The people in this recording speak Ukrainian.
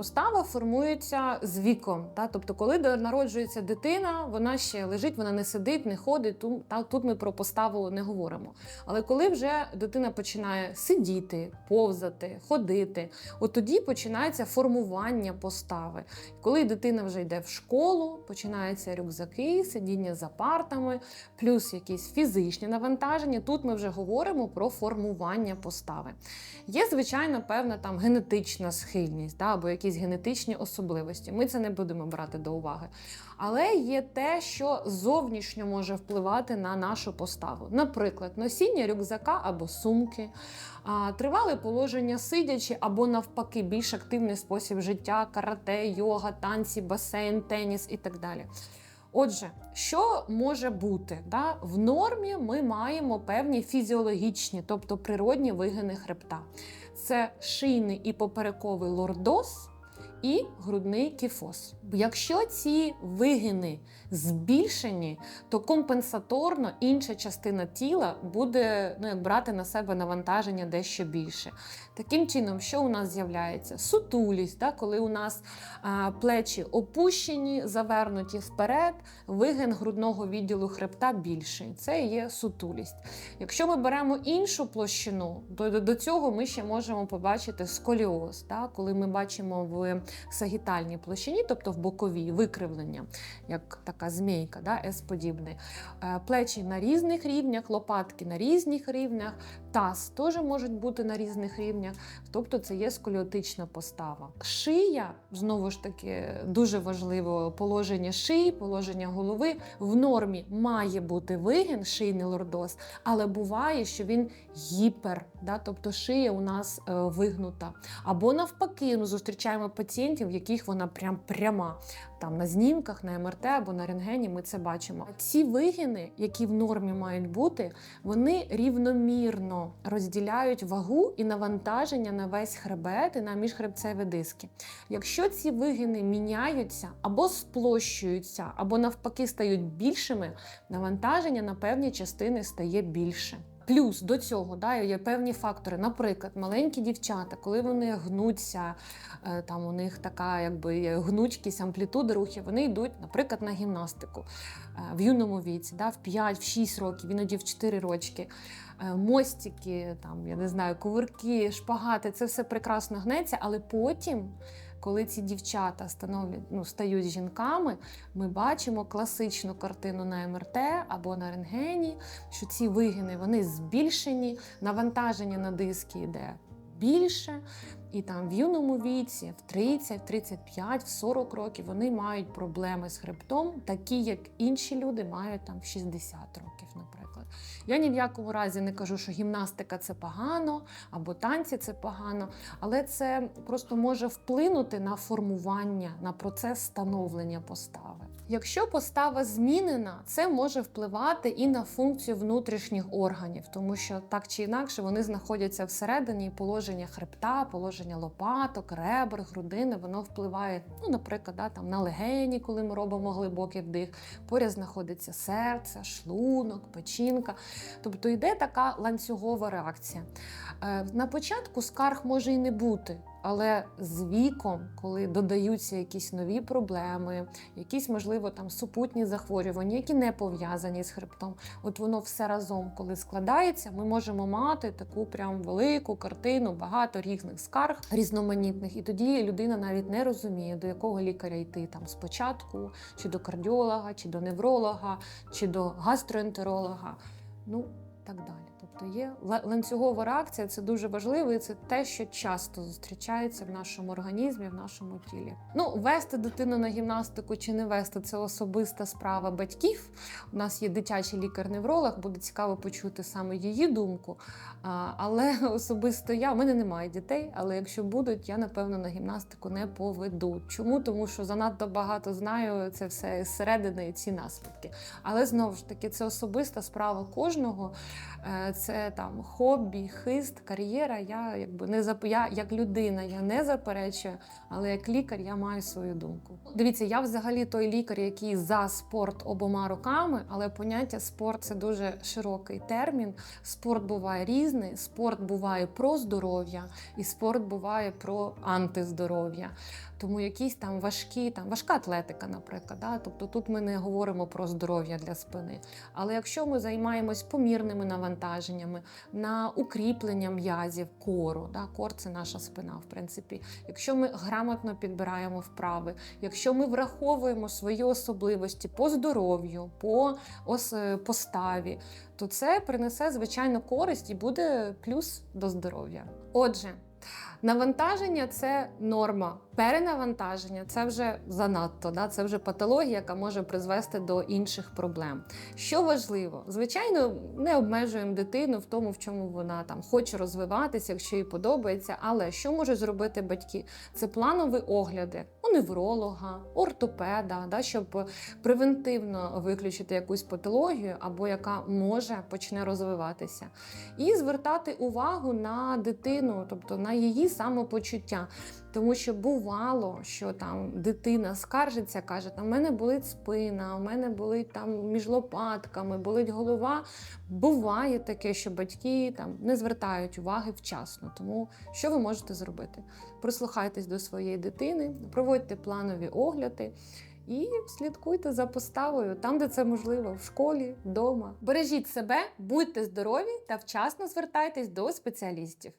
Постава формується з віком. Та? Тобто, коли народжується дитина, вона ще лежить, вона не сидить, не ходить. Ту- Та, тут ми про поставу не говоримо. Але коли вже дитина починає сидіти, повзати, ходити, от тоді починається формування постави. Коли дитина вже йде в школу, починаються рюкзаки, сидіння за партами, плюс якісь фізичні навантаження. Тут ми вже говоримо про формування постави. Є, звичайно, певна там генетична схильність да, або якісь генетичні особливості. Ми це не будемо брати до уваги. Але є те, що зовнішньо може впливати на нашу поставу. Наприклад, носіння рюкзака або сумки, тривале положення сидячи, або навпаки, більш активний спосіб життя, карате, йога, танці, басейн, теніс і так далі. Отже, що може бути? Да? В нормі ми маємо певні фізіологічні, тобто природні вигини хребта. Це шийний і поперековий лордоз і грудний кіфоз. Якщо ці вигини збільшені, то компенсаторно інша частина тіла буде ну, як брати на себе навантаження дещо більше. Таким чином, що у нас з'являється? Сутулість, да? коли у нас а, плечі опущені, завернуті вперед, вигин грудного відділу хребта більший. Це є сутулість. Якщо ми беремо іншу площину, то до, цього ми ще можемо побачити сколіоз, да? коли ми бачимо в сагітальній площині, тобто в боковій викривлення, як така змійка, да? С-подібний. Е, Плечі на різних рівнях, лопатки на різних рівнях, таз теж можуть бути на різних рівнях, тобто це є сколіотична постава. Шия, знову ж таки, дуже важливо положення шиї, положення голови. В нормі має бути вигін, шийний лордоз, але буває, що він гіпер, да? тобто шия у нас е, вигнута. Або навпаки, ну, зустрічаємо пацієнтів, в яких вона прям пряма. Там на знімках, на МРТ або на рентгені ми це бачимо. Ці вигини, які в нормі мають бути, вони рівномірно розділяють вагу і навантаження на весь хребет і на міжхребцеві диски. Якщо ці вигини міняються або сплощуються, або навпаки стають більшими, навантаження на певні частини стає більше. Плюс до цього да, є певні фактори. Наприклад, маленькі дівчата, коли вони гнуться, е, там у них така якби гнучкість, амплітуда рухів, вони йдуть, наприклад, на гімнастику е, в юному віці, да, в 5-6 років, іноді в 4 рочки. Е, Мостики, там, я не знаю, кувирки, шпагати, це все прекрасно гнеться, але потім. Коли ці дівчата становлять, ну, стають жінками, ми бачимо класичну картину на МРТ або на рентгені, що ці вигини вони збільшені, навантаження на диски йде більше, і там в юному віці, в 30, в 35, в 40 років вони мають проблеми з хребтом, такі як інші люди мають там в 60 років, наприклад. Я ні в якому разі не кажу, що гімнастика це погано або танці це погано, але це просто може вплинути на формування, на процес становлення постави. Якщо постава змінена, це може впливати і на функцію внутрішніх органів, тому що так чи інакше вони знаходяться всередині положення хребта, положення лопаток, ребер, грудини, воно впливає, ну, наприклад, да, там, на легені, коли ми робимо глибокий вдих. Поряд знаходиться серце, шлунок, печінка. Тобто йде така ланцюгова реакція. Е, На початку скарг може і не бути. Але з віком, коли додаються якісь нові проблеми, якісь, можливо, там супутні захворювання, які не пов'язані з хребтом, от воно все разом, коли складається, ми можемо мати таку прям велику картину, багато різних скарг різноманітних. І тоді людина навіть не розуміє, до якого лікаря йти там спочатку, чи до кардіолога, чи до невролога, чи до гастроентеролога. Ну, так далі. Тобто є ланцюгова реакція, це дуже важливо, і це те, що часто зустрічається в нашому організмі, в нашому тілі. Ну, вести дитину на гімнастику чи не вести це особиста справа батьків. У нас є дитячий лікар-невролог, буде цікаво почути саме її думку. Але особисто я, у мене немає дітей, але якщо будуть, я напевно на гімнастику не поведу. Чому? Тому що занадто багато знаю це все зсередини і ці наслідки. Але знову ж таки, це особиста справа кожного. Е, Це це там хобі, хист, кар'єра. Я якби не зап... я як людина, я не заперечую, але як лікар я маю свою думку. Дивіться, я взагалі той лікар, який за спорт обома руками, але поняття спорт це дуже широкий термін. Спорт буває різний. Спорт буває про здоров'я, і спорт буває про антиздоров'я. Тому якісь там важкі, там важка атлетика, наприклад. Да? Тобто тут ми не говоримо про здоров'я для спини. Але якщо ми займаємось помірними навантаженнями на укріплення м'язів кору, да? кор це наша спина, в принципі. Якщо ми грамотно підбираємо вправи, якщо ми враховуємо свої особливості по здоров'ю, по ос- е, поставі, то це принесе звичайно користь і буде плюс до здоров'я. Отже. Навантаження це норма. Перенавантаження це вже занадто, да? це вже патологія, яка може призвести до інших проблем. Що важливо, звичайно, не обмежуємо дитину в тому, в чому вона там хоче розвиватися, якщо їй подобається. Але що можуть зробити батьки? Це планові огляди у невролога, ортопеда, да? щоб превентивно виключити якусь патологію або яка може почне розвиватися, і звертати увагу на дитину, тобто на її самопочуття. Тому що бувало, що там дитина скаржиться, каже: там в мене болить спина, у мене болить там між лопатками, болить голова. Буває таке, що батьки там не звертають уваги вчасно. Тому що ви можете зробити? Прислухайтесь до своєї дитини, проводьте планові огляди. І слідкуйте за поставою там, де це можливо, в школі, вдома. Бережіть себе, будьте здорові та вчасно звертайтесь до спеціалістів.